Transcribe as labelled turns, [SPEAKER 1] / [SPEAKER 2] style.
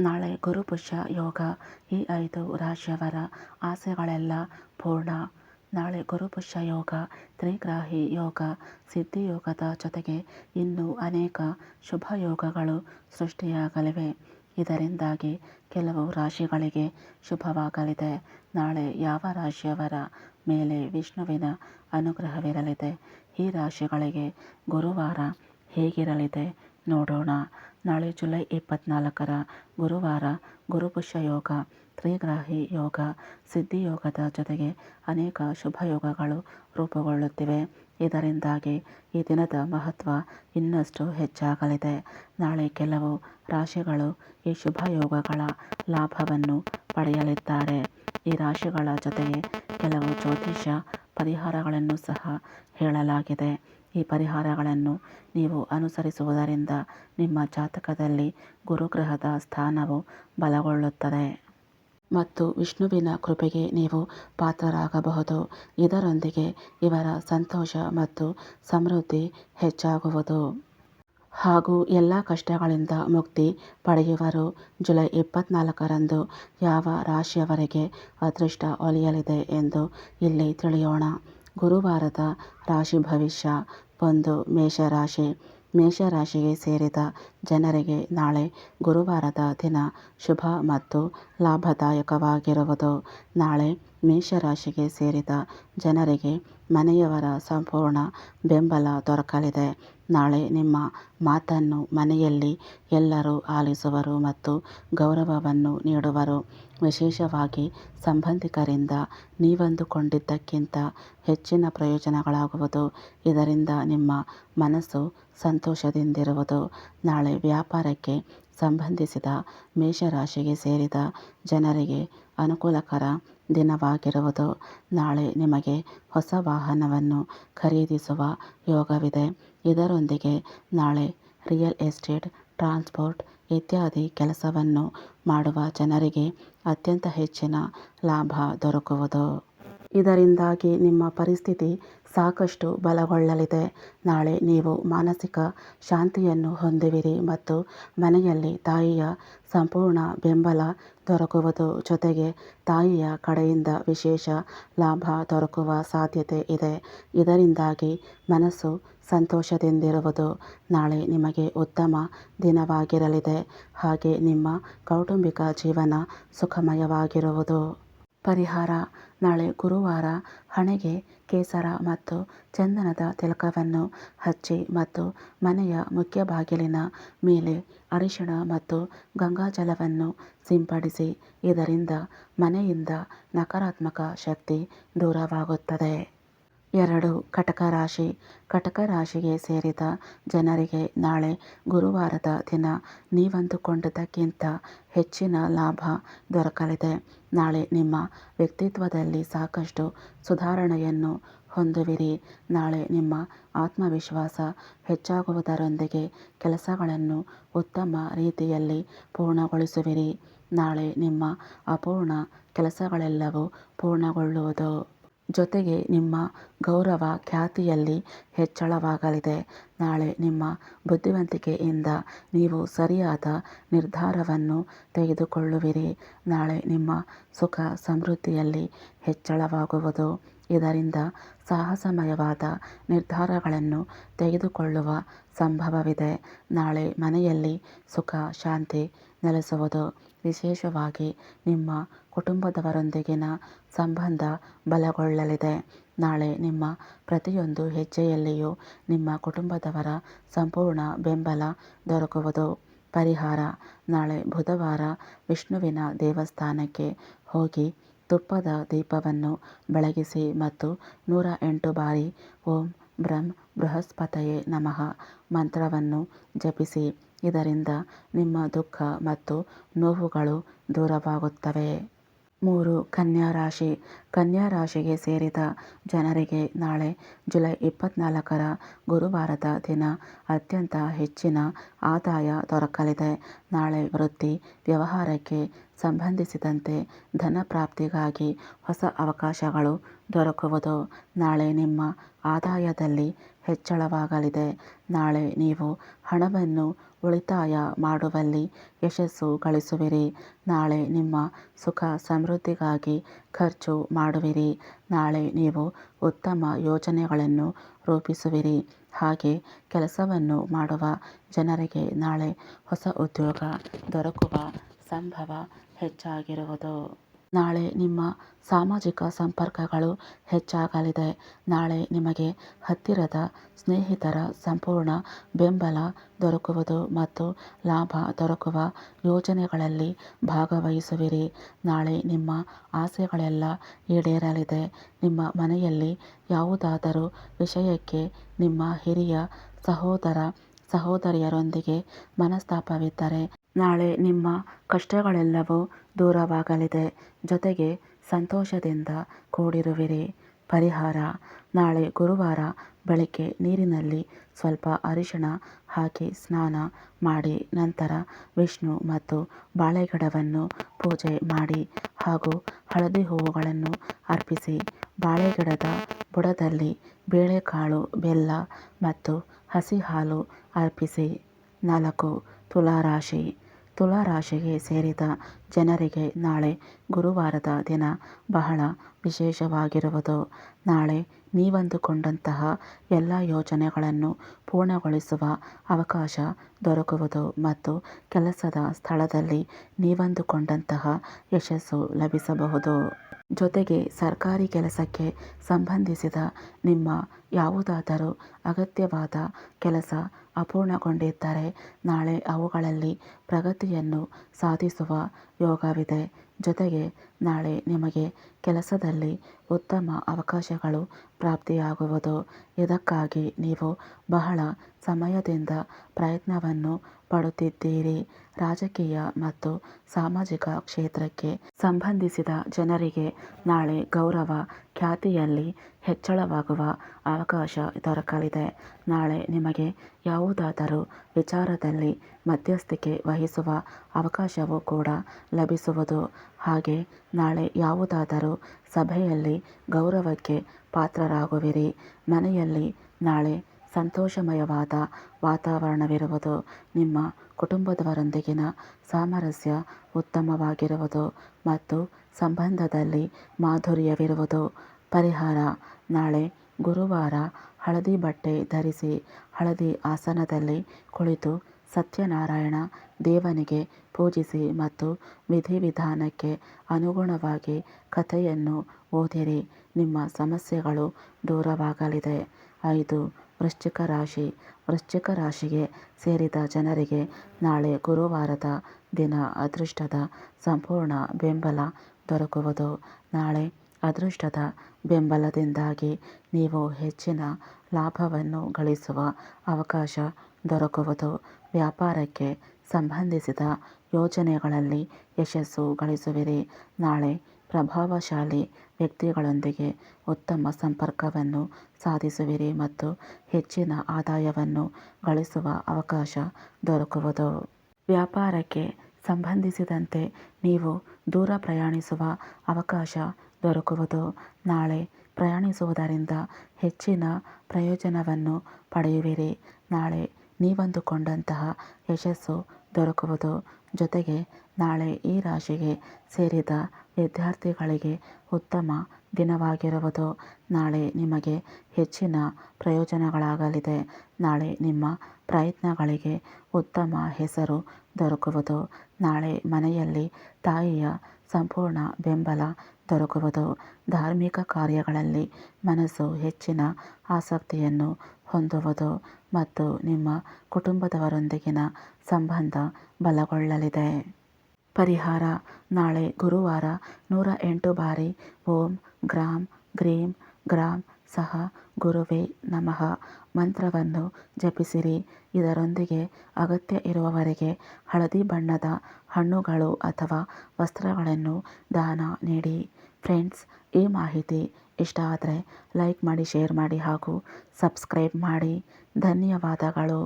[SPEAKER 1] ನಾಳೆ ಗುರುಪುಷ್ಯ, ಯೋಗ, ಈ ಐದು ರಾಶಿಯವರ ಆಸೆಗಳೆಲ್ಲ ಪೂರ್ಣ. ನಾಳೆ ಗುರುಪುಷ್ಯ, ಯೋಗ, ತ್ರಿಗ್ರಾಹಿ ಯೋಗ, ಸಿದ್ಧಿಯೋಗದ ಜೊತೆಗೆ ಇನ್ನೂ ಅನೇಕ ಶುಭ ಯೋಗಗಳು ಸೃಷ್ಟಿಯಾಗಲಿವೆ. ಇದರಿಂದಾಗಿ ಕೆಲವು ರಾಶಿಗಳಿಗೆ ಶುಭವಾಗಲಿದೆ. ನಾಳೆ ಯಾವ ರಾಶಿಯವರ ಮೇಲೆ ವಿಷ್ಣುವಿನ ಅನುಗ್ರಹವಿರಲಿದೆ? ಈ ರಾಶಿಗಳಿಗೆ ಗುರುವಾರ ಹೇಗಿರಲಿದೆ? ನೋಡೋಣ. ನಾಳೆ ಜುಲೈ ಇಪ್ಪತ್ತ್ನಾಲ್ಕರ ಗುರುವಾರ ಗುರುಪುಷ್ಯ ಯೋಗ, ತ್ರಿಗ್ರಾಹಿ ಯೋಗ ಸಿದ್ಧಿಯೋಗದ ಜೊತೆಗೆ ಅನೇಕ ಶುಭ ಯೋಗಗಳು ರೂಪುಗೊಳ್ಳುತ್ತಿವೆ. ಇದರಿಂದಾಗಿ ಈ ದಿನದ ಮಹತ್ವ ಇನ್ನಷ್ಟು ಹೆಚ್ಚಾಗಲಿದೆ. ನಾಳೆ ಕೆಲವು ರಾಶಿಗಳು ಈ ಶುಭ ಯೋಗಗಳ ಲಾಭವನ್ನು ಪಡೆಯಲಿದ್ದಾರೆ. ಈ ರಾಶಿಗಳ ಜೊತೆಗೆ ಕೆಲವು ಜ್ಯೋತಿಷ್ಯ ಪರಿಹಾರಗಳನ್ನು ಸಹ ಹೇಳಲಾಗಿದೆ. ಈ ಪರಿಹಾರಗಳನ್ನು ನೀವು ಅನುಸರಿಸುವುದರಿಂದ ನಿಮ್ಮ ಜಾತಕದಲ್ಲಿ ಗುರುಗ್ರಹದ ಸ್ಥಾನವು ಬಲಗೊಳ್ಳುತ್ತದೆ. ಮತ್ತು ವಿಷ್ಣುವಿನ ಕೃಪೆಗೆ ನೀವು ಪಾತ್ರರಾಗಬಹುದು. ಇದರೊಂದಿಗೆ ಇವರ ಸಂತೋಷ ಮತ್ತು ಸಮೃದ್ಧಿ ಹೆಚ್ಚಾಗುವುದು. ಹಾಗೂ ಎಲ್ಲ ಕಷ್ಟಗಳಿಂದ ಮುಕ್ತಿ ಪಡೆಯುವರು. ಜುಲೈ ಇಪ್ಪತ್ನಾಲ್ಕರಂದು ಯಾವ ರಾಶಿಯವರಿಗೆ ಅದೃಷ್ಟ ಒಲಿಯಲಿದೆ ಎಂದು ಇಲ್ಲಿ ತಿಳಿಯೋಣ. ಗುರುವಾರದ ರಾಶಿ ಭವಿಷ್ಯ ಒಂದು ಮೇಷರಾಶಿ ಮೇಷರಾಶಿಗೆ ಸೇರಿದ ಜನರಿಗೆ ನಾಳೆ ಗುರುವಾರದ ದಿನ ಶುಭ ಮತ್ತು ಲಾಭದಾಯಕವಾಗಿರುವುದು. ನಾಳೆ ಮೇಷರಾಶಿಗೆ ಸೇರಿದ ಜನರಿಗೆ ಮನೆಯವರ ಸಂಪೂರ್ಣ ಬೆಂಬಲ ದೊರಕಲಿದೆ. ನಾಳೆ ನಿಮ್ಮ ಮಾತನ್ನು ಮನೆಯಲ್ಲಿ ಎಲ್ಲರೂ ಆಲಿಸುವರು ಮತ್ತು ಗೌರವವನ್ನು ನೀಡುವರು. ವಿಶೇಷವಾಗಿ ಸಂಬಂಧಿಕರಿಂದ ನೀವಂದುಕೊಂಡಿದ್ದಕ್ಕಿಂತ ಹೆಚ್ಚಿನ ಪ್ರಯೋಜನಗಳಾಗುವುದು. ಇದರಿಂದ ನಿಮ್ಮ ಮನಸ್ಸು ಸಂತೋಷದಿಂದಿರುವುದು. ನಾಳೆ ವ್ಯಾಪಾರಕ್ಕೆ ಸಂಬಂಧಿಸಿದ ಮೇಷರಾಶಿಗೆ ಸೇರಿದ ಜನರಿಗೆ ಅನುಕೂಲಕರ ದಿನವಾಗಿರುವುದು. ನಾಳೆ ನಿಮಗೆ ಹೊಸ ವಾಹನವನ್ನು ಖರೀದಿಸುವ ಯೋಗವಿದೆ. ಇದರೊಂದಿಗೆ ನಾಳೆ ರಿಯಲ್ ಎಸ್ಟೇಟ್, ಟ್ರಾನ್ಸ್ಪೋರ್ಟ್ ಇತ್ಯಾದಿ ಕೆಲಸವನ್ನು ಮಾಡುವ ಜನರಿಗೆ ಅತ್ಯಂತ ಹೆಚ್ಚಿನ ಲಾಭ ದೊರಕುವುದು. ಇದರಿಂದಾಗಿ ನಿಮ್ಮ ಪರಿಸ್ಥಿತಿ ಸಾಕಷ್ಟು ಬಲಗೊಳ್ಳಲಿದೆ. ನಾಳೆ ನೀವು ಮಾನಸಿಕ ಶಾಂತಿಯನ್ನು ಹೊಂದುವಿರಿ ಮತ್ತು ಮನೆಯಲ್ಲಿ ತಾಯಿಯ ಸಂಪೂರ್ಣ ಬೆಂಬಲ ದೊರಕುವುದು ಜೊತೆಗೆ ತಾಯಿಯ ಕಡೆಯಿಂದ ವಿಶೇಷ ಲಾಭ ದೊರಕುವ ಸಾಧ್ಯತೆ ಇದೆ. ಇದರಿಂದಾಗಿ ಮನಸ್ಸು ಸಂತೋಷದಿಂದಿರುವುದು ನಾಳೆ ನಿಮಗೆ ಉತ್ತಮ ದಿನವಾಗಿರಲಿದೆ. ಹಾಗೆ ನಿಮ್ಮ ಕೌಟುಂಬಿಕ ಜೀವನ ಸುಖಮಯವಾಗಿರುವುದು. ಪರಿಹಾರ. ನಾಳೆ ಗುರುವಾರ ಹಣೆಗೆ ಕೇಸರ ಮತ್ತು ಚಂದನದ ತಿಲಕವನ್ನು ಹಚ್ಚಿ ಮತ್ತು ಮನೆಯ ಮುಖ್ಯ ಬಾಗಿಲಿನ ಮೇಲೆ ಅರಿಶಿಣ ಮತ್ತು ಗಂಗಾಜಲವನ್ನು ಸಿಂಪಡಿಸಿ, ಇದರಿಂದ ಮನೆಯಿಂದ ನಕಾರಾತ್ಮಕ ಶಕ್ತಿ ದೂರವಾಗುತ್ತದೆ. ಎರಡು ಕಟಕ ರಾಶಿ. ಕಟಕ ರಾಶಿಗೆ ಸೇರಿದ ಜನರಿಗೆ ನಾಳೆ ಗುರುವಾರದ ದಿನ ನೀವಂದುಕೊಂಡದಕ್ಕಿಂತ ಹೆಚ್ಚಿನ ಲಾಭ ದೊರಕಲಿದೆ. ನಾಳೆ ನಿಮ್ಮ ವ್ಯಕ್ತಿತ್ವದಲ್ಲಿ ಸಾಕಷ್ಟು ಸುಧಾರಣೆಯನ್ನು ಹೊಂದುವಿರಿ. ನಾಳೆ ನಿಮ್ಮ ಆತ್ಮವಿಶ್ವಾಸ ಹೆಚ್ಚಾಗುವುದರೊಂದಿಗೆ ಕೆಲಸಗಳನ್ನು ಉತ್ತಮ ರೀತಿಯಲ್ಲಿ ಪೂರ್ಣಗೊಳಿಸುವಿರಿ. ನಾಳೆ ನಿಮ್ಮ ಅಪೂರ್ಣ ಕೆಲಸಗಳೆಲ್ಲವೂ ಪೂರ್ಣಗೊಳ್ಳುವುದು. ಜೊತೆಗೆ ನಿಮ್ಮ ಗೌರವ ಖ್ಯಾತಿಯಲ್ಲಿ ಹೆಚ್ಚಳವಾಗಲಿದೆ. ನಾಳೆ ನಿಮ್ಮ ಬುದ್ಧಿವಂತಿಕೆಯಿಂದ ನೀವು ಸರಿಯಾದ ನಿರ್ಧಾರವನ್ನು ತೆಗೆದುಕೊಳ್ಳುವಿರಿ. ನಾಳೆ ನಿಮ್ಮ ಸುಖ ಸಮೃದ್ಧಿಯಲ್ಲಿ ಹೆಚ್ಚಳವಾಗುವುದು. ಇದರಿಂದ ಸಾಹಸಮಯವಾದ ನಿರ್ಧಾರಗಳನ್ನು ತೆಗೆದುಕೊಳ್ಳುವ ಸಂಭವವಿದೆ. ನಾಳೆ ಮನೆಯಲ್ಲಿ ಸುಖ, ಶಾಂತಿ ನೆಲೆಸುವುದು. ವಿಶೇಷವಾಗಿ ನಿಮ್ಮ ಕುಟುಂಬದವರೊಂದಿಗಿನ ಸಂಬಂಧ ಬಲಗೊಳ್ಳಲಿದೆ. ನಾಳೆ ನಿಮ್ಮ ಪ್ರತಿಯೊಂದು ಹೆಜ್ಜೆಯಲ್ಲಿಯೂ ನಿಮ್ಮ ಕುಟುಂಬದವರ ಸಂಪೂರ್ಣ ಬೆಂಬಲ ದೊರಕುವುದು. ಪರಿಹಾರ. ನಾಳೆ ಬುಧವಾರ ವಿಷ್ಣುವಿನ ದೇವಸ್ಥಾನಕ್ಕೆ ಹೋಗಿ ತುಪ್ಪದ ದೀಪವನ್ನು ಬೆಳಗಿಸಿ ಮತ್ತು ನೂರ ಎಂಟು ಬಾರಿ ಓಂ ಬ್ರಂ ಬೃಹಸ್ಪತಯೇ ನಮಃ. ಮಂತ್ರವನ್ನು ಜಪಿಸಿ. ಇದರಿಂದ ನಿಮ್ಮ ದುಃಖ ಮತ್ತು ನೋವುಗಳು ದೂರವಾಗುತ್ತವೆ. ಮೂರು, ಕನ್ಯಾ ರಾಶಿ. ಕನ್ಯಾ ರಾಶಿಗೆ ಸೇರಿದ ಜನರಿಗೆ ನಾಳೆ ಜುಲೈ ಇಪ್ಪತ್ತ್ನಾಲ್ಕರ ಗುರುವಾರದ ದಿನ ಅತ್ಯಂತ ಹೆಚ್ಚಿನ ಆದಾಯ ದೊರಕಲಿದೆ. ನಾಳೆ ವೃತ್ತಿ, ವ್ಯವಹಾರಕ್ಕೆ ಸಂಬಂಧಿಸಿದಂತೆ ಧನ ಪ್ರಾಪ್ತಿಗಾಗಿ ಹೊಸ ಅವಕಾಶಗಳು ದೊರಕುವುದು ನಾಳೆ ನಿಮ್ಮ ಆದಾಯದಲ್ಲಿ ಹೆಚ್ಚಳವಾಗಲಿದೆ. ನಾಳೆ ನೀವು ಹಣವನ್ನು ಉಳಿತಾಯ ಮಾಡುವಲ್ಲಿ ಯಶಸ್ಸು ಗಳಿಸುವಿರಿ. ನಾಳೆ ನಿಮ್ಮ ಸುಖ ಸಮೃದ್ಧಿಗಾಗಿ ಖರ್ಚು ಮಾಡುವಿರಿ. ನಾಳೆ ನೀವು ಉತ್ತಮ ಯೋಜನೆಗಳನ್ನು ರೂಪಿಸುವಿರಿ. ಹಾಗೆ ಕೆಲಸವನ್ನು ಮಾಡುವ ಜನರಿಗೆ ನಾಳೆ ಹೊಸ ಉದ್ಯೋಗ ದೊರಕುವ ಸಂಭವ ಹೆಚ್ಚಾಗಿರುವುದು. ನಾಳೆ ನಿಮ್ಮ ಸಾಮಾಜಿಕ ಸಂಪರ್ಕಗಳು ಹೆಚ್ಚಾಗಲಿದೆ. ನಾಳೆ ನಿಮಗೆ ಹತ್ತಿರದ ಸ್ನೇಹಿತರ ಸಂಪೂರ್ಣ ಬೆಂಬಲ ದೊರಕುವುದು ಮತ್ತು ಲಾಭ ದೊರಕುವ ಯೋಜನೆಗಳಲ್ಲಿ ಭಾಗವಹಿಸುವಿರಿ. ನಾಳೆ ನಿಮ್ಮ ಆಸೆಗಳೆಲ್ಲ ಈಡೇರಲಿದೆ. ನಿಮ್ಮ ಮನೆಯಲ್ಲಿ ಯಾವುದಾದರೂ ವಿಷಯಕ್ಕೆ ನಿಮ್ಮ ಹಿರಿಯ ಸಹೋದರ, ಸಹೋದರಿಯರೊಂದಿಗೆ ಮನಸ್ತಾಪವಿದ್ದರೆ ನಾಳೆ ನಿಮ್ಮ ಕಷ್ಟಗಳೆಲ್ಲವೂ ದೂರವಾಗಲಿದೆ. ಜೊತೆಗೆ ಸಂತೋಷದಿಂದ ಕೂಡಿರುವಿರಿ. ಪರಿಹಾರ. ನಾಳೆ ಗುರುವಾರ ಬೆಳಗ್ಗೆ ನೀರಿನಲ್ಲಿ ಸ್ವಲ್ಪ ಅರಿಶಿಣ ಹಾಕಿ ಸ್ನಾನ ಮಾಡಿ, ನಂತರ ವಿಷ್ಣು ಮತ್ತು ಬಾಳೆಗಿಡವನ್ನು ಪೂಜೆ ಮಾಡಿ ಹಾಗೂ ಹಳದಿ ಹೂವುಗಳನ್ನು ಅರ್ಪಿಸಿ, ಬಾಳೆಗಿಡದ ಬುಡದಲ್ಲಿ ಬೇಳೆಕಾಳು, ಬೆಲ್ಲ ಮತ್ತು ಹಸಿ ಹಾಲು ಅರ್ಪಿಸಿ. ನಾಲ್ಕು ತುಲಾರಾಶಿ ತುಲಾರಾಶಿಗೆ ಸೇರಿದ ಜನರಿಗೆ ನಾಳೆ ಗುರುವಾರದ ದಿನ ಬಹಳ ವಿಶೇಷವಾಗಿರುವುದು. ನಾಳೆ ನೀವಂದುಕೊಂಡಂತಹ ಎಲ್ಲ ಯೋಜನೆಗಳನ್ನು ಪೂರ್ಣಗೊಳಿಸುವ ಅವಕಾಶ ದೊರಕುವುದು ಮತ್ತು ಕೆಲಸದ ಸ್ಥಳದಲ್ಲಿ ನೀವಂದುಕೊಂಡಂತಹ ಯಶಸ್ಸು ಲಭಿಸಬಹುದು. ಜೊತೆಗೆ ಸರ್ಕಾರಿ ಕೆಲಸಕ್ಕೆ ಸಂಬಂಧಿಸಿದ ನಿಮ್ಮ ಯಾವುದಾದರೂ ಅಗತ್ಯವಾದ ಕೆಲಸ ಅಪೂರ್ಣಗೊಂಡಿದ್ದರೆ ನಾಳೆ ಅವುಗಳಲ್ಲಿ ಪ್ರಗತಿಯನ್ನು ಸಾಧಿಸುವ ಯೋಗವಿದೆ ಜೊತೆಗೆ ನಾಳೆ ನಿಮಗೆ ಕೆಲಸದಲ್ಲಿ ಉತ್ತಮ ಅವಕಾಶಗಳು ಪ್ರಾಪ್ತಿಯಾಗುವುದು. ಇದಕ್ಕಾಗಿ ನೀವು ಬಹಳ ಸಮಯದಿಂದ ಪ್ರಯತ್ನವನ್ನು ಪಡುತ್ತಿದ್ದೀರಿ. ರಾಜಕೀಯ ಮತ್ತು ಸಾಮಾಜಿಕ ಕ್ಷೇತ್ರಕ್ಕೆ ಸಂಬಂಧಿಸಿದ ಜನರಿಗೆ ನಾಳೆ ಗೌರವ ಖ್ಯಾತಿಯಲ್ಲಿ ಹೆಚ್ಚಳವಾಗುವ ಅವಕಾಶ ದೊರಕಲಿದೆ. ನಾಳೆ ನಿಮಗೆ ಯಾವುದಾದರೂ ವಿಚಾರದಲ್ಲಿ ಮಧ್ಯಸ್ಥಿಕೆ ವಹಿಸುವ ಅವಕಾಶವೂ ಕೂಡ ಲಭಿಸುವುದು ಹಾಗೆ ನಾಳೆ ಯಾವುದಾದರೂ ಸಭೆಯಲ್ಲಿ ಗೌರವಕ್ಕೆ ಪಾತ್ರರಾಗುವಿರಿ. ಮನೆಯಲ್ಲಿ ನಾಳೆ ಸಂತೋಷಮಯವಾದ ವಾತಾವರಣವಿರುವುದು ನಿಮ್ಮ ಕುಟುಂಬದವರೊಂದಿಗಿನ ಸಾಮರಸ್ಯ ಉತ್ತಮವಾಗಿರುವುದು ಮತ್ತು ಸಂಬಂಧದಲ್ಲಿ ಮಾಧುರ್ಯವಿರುವುದು. ಪರಿಹಾರ, ನಾಳೆ ಗುರುವಾರ ಹಳದಿ ಬಟ್ಟೆ ಧರಿಸಿ ಹಳದಿ ಆಸನದಲ್ಲಿ ಕುಳಿತು ಸತ್ಯನಾರಾಯಣ ದೇವನಿಗೆ ಪೂಜಿಸಿ ಮತ್ತು ವಿಧಿವಿಧಾನಕ್ಕೆ ಅನುಗುಣವಾಗಿ ಕಥೆಯನ್ನು ಓದಿರಿ. ನಿಮ್ಮ ಸಮಸ್ಯೆಗಳು ದೂರವಾಗಲಿದೆ. ಐದು, ವೃಶ್ಚಿಕ ರಾಶಿ. ವೃಶ್ಚಿಕ ರಾಶಿಗೆ ಸೇರಿದ ಜನರಿಗೆ ನಾಳೆ ಗುರುವಾರದ ದಿನ ಅದೃಷ್ಟದ ಸಂಪೂರ್ಣ ಬೆಂಬಲ ದೊರಕುವುದು. ನಾಳೆ ಅದೃಷ್ಟದ ಬೆಂಬಲದಿಂದಾಗಿ ನೀವು ಹೆಚ್ಚಿನ ಲಾಭವನ್ನು ಗಳಿಸುವ ಅವಕಾಶ ದೊರಕುವುದು. ವ್ಯಾಪಾರಕ್ಕೆ ಸಂಬಂಧಿಸಿದ ಯೋಜನೆಗಳಲ್ಲಿ ಯಶಸ್ಸು ಗಳಿಸುವಿರಿ. ನಾಳೆ ಪ್ರಭಾವಶಾಲಿ ವ್ಯಕ್ತಿಗಳೊಂದಿಗೆ ಉತ್ತಮ ಸಂಪರ್ಕವನ್ನು ಸಾಧಿಸುವಿರಿ ಮತ್ತು ಹೆಚ್ಚಿನ ಆದಾಯವನ್ನು ಗಳಿಸುವ ಅವಕಾಶ ದೊರಕುವುದು. ವ್ಯಾಪಾರಕ್ಕೆ ಸಂಬಂಧಿಸಿದಂತೆ ನೀವು ದೂರ ಪ್ರಯಾಣಿಸುವ ಅವಕಾಶ ದೊರಕುವುದು. ನಾಳೆ ಪ್ರಯಾಣಿಸುವುದರಿಂದ ಹೆಚ್ಚಿನ ಪ್ರಯೋಜನವನ್ನು ಪಡೆಯುವಿರಿ. ನಾಳೆ ನೀವಂದುಕೊಂಡಂತಹ ಯಶಸ್ಸು ದೊರಕುವುದು. ಜೊತೆಗೆ ನಾಳೆ ಈ ರಾಶಿಗೆ ಸೇರಿದ ವಿದ್ಯಾರ್ಥಿಗಳಿಗೆ ಉತ್ತಮ ದಿನವಾಗಿರುವುದು. ನಾಳೆ ನಿಮಗೆ ಹೆಚ್ಚಿನ ಪ್ರಯೋಜನಗಳಾಗಲಿದೆ. ನಾಳೆ ನಿಮ್ಮ ಪ್ರಯತ್ನಗಳಿಗೆ ಉತ್ತಮ ಹೆಸರು ದೊರಕುವುದು. ನಾಳೆ ಮನೆಯಲ್ಲಿ ತಾಯಿಯ ಸಂಪೂರ್ಣ ಬೆಂಬಲ ದೊರಕುವುದು ಧಾರ್ಮಿಕ ಕಾರ್ಯಗಳಲ್ಲಿ ಮನಸ್ಸು ಹೆಚ್ಚಿನ ಆಸಕ್ತಿಯನ್ನು ಹೊಂದುವುದು ಮತ್ತು ನಿಮ್ಮ ಕುಟುಂಬದವರೊಂದಿಗಿನ ಸಂಬಂಧ ಬಲಗೊಳ್ಳಲಿದೆ. ಪರಿಹಾರ. ನಾಳೆ ಗುರುವಾರ ನೂರ ಎಂಟು ಬಾರಿ ಓಂ, ಗ್ರಾಂ, ಗ್ರೀಂ, ಗ್ರಾಂ ಸಹ ಗುರುವೇ ನಮಃ. ಮಂತ್ರವನ್ನು ಜಪಿಸಿರಿ. ಇದರೊಂದಿಗೆ ಅಗತ್ಯ ಇರುವವರೆಗೆ ಹಳದಿ ಬಣ್ಣದ ಹಣ್ಣುಗಳು ಅಥವಾ ವಸ್ತ್ರಗಳನ್ನು ದಾನ ನೀಡಿ. ಫ್ರೆಂಡ್ಸ್, ಈ ಮಾಹಿತಿ ಇಷ್ಟ ಆದರೆ ಲೈಕ್ ಮಾಡಿ, ಶೇರ್ ಮಾಡಿ ಹಾಗೂ ಸಬ್ಸ್ಕ್ರೈಬ್ ಮಾಡಿ. ಧನ್ಯವಾದಗಳು.